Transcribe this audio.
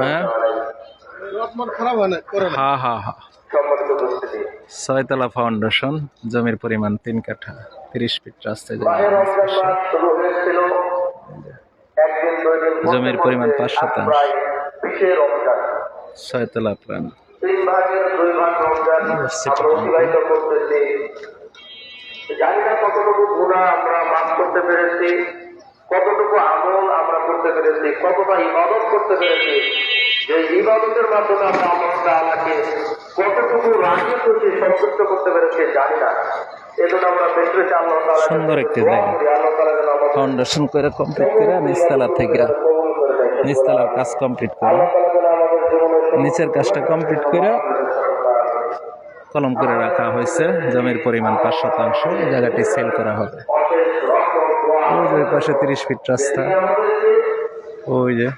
হ্যাঁ? খারাপ হয় না হ্যাঁ হ্যাঁ হ্যাঁ। ছয়তলা ফাউন্ডেশন জমির পরিমাণ তিন কাঠা তিরিশ ফিট রাস্তায় জমির পরিমাণ পাঁচ শতাংশ। ছয়তলা জানি না কতটুকু গুণা আমরা মাফ করতে পেরেছি কতটুকু আমল করতে পেরেছি কতটা ইবাদত করতে পেরেছি যে ইবাদতের মাধ্যমে আমরা আল্লাহ তাআলাকে কতটুকু রাজি খুশি সন্তুষ্ট করতে পেরেছি জানি না। সুন্দর একটি জায়গা। ফাউন্ডেশন করে কমপ্লিট করে নিচতলা থেকে নিচতলার কাজ কমপ্লিট করে। নিচের কাজটা কমপ্লিট করে কলম করে রাখা হয়েছে জমির পরিমাণ পাঁচ শতাংশ জায়গাটি সেল করা হবে। ওই পাশে তিরিশ ফিট রাস্তা। ওই যে।